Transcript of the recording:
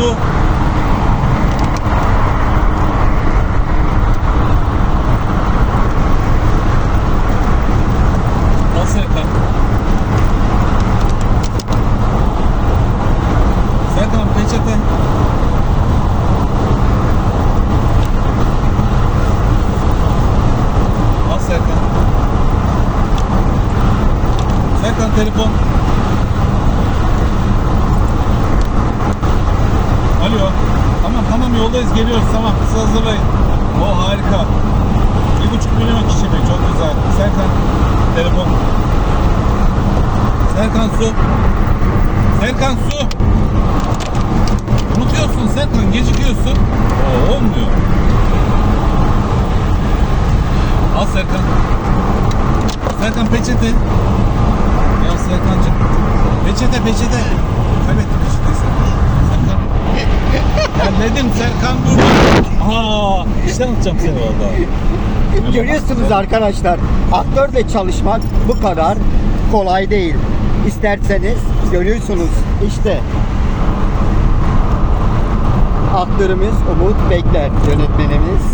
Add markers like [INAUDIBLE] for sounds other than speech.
su. Al Serkan. Serkan peçete. Al Serkan. Serkan telefon. Alo. Tamam tamam yoldayız geliyoruz tamam siz hazırlayın. O harika. Bir buçuk milyon kişi mi? Çok güzel. Serkan telefon. Serkan su. Serkan su. Unutuyorsun Serkan gecikiyorsun. Oo, olmuyor. Al Serkan. Serkan peçete. Ya Serkancığım. Peçete peçete. Kaybettim peçeteyi. Serkan. Ya dedim Serkan burada. Aa, işten atacağım seni valla. [LAUGHS] Görüyorsunuz arkadaşlar, aktörle çalışmak bu kadar kolay değil. İsterseniz görüyorsunuz işte aktörümüz Umut Bekler, yönetmenimiz.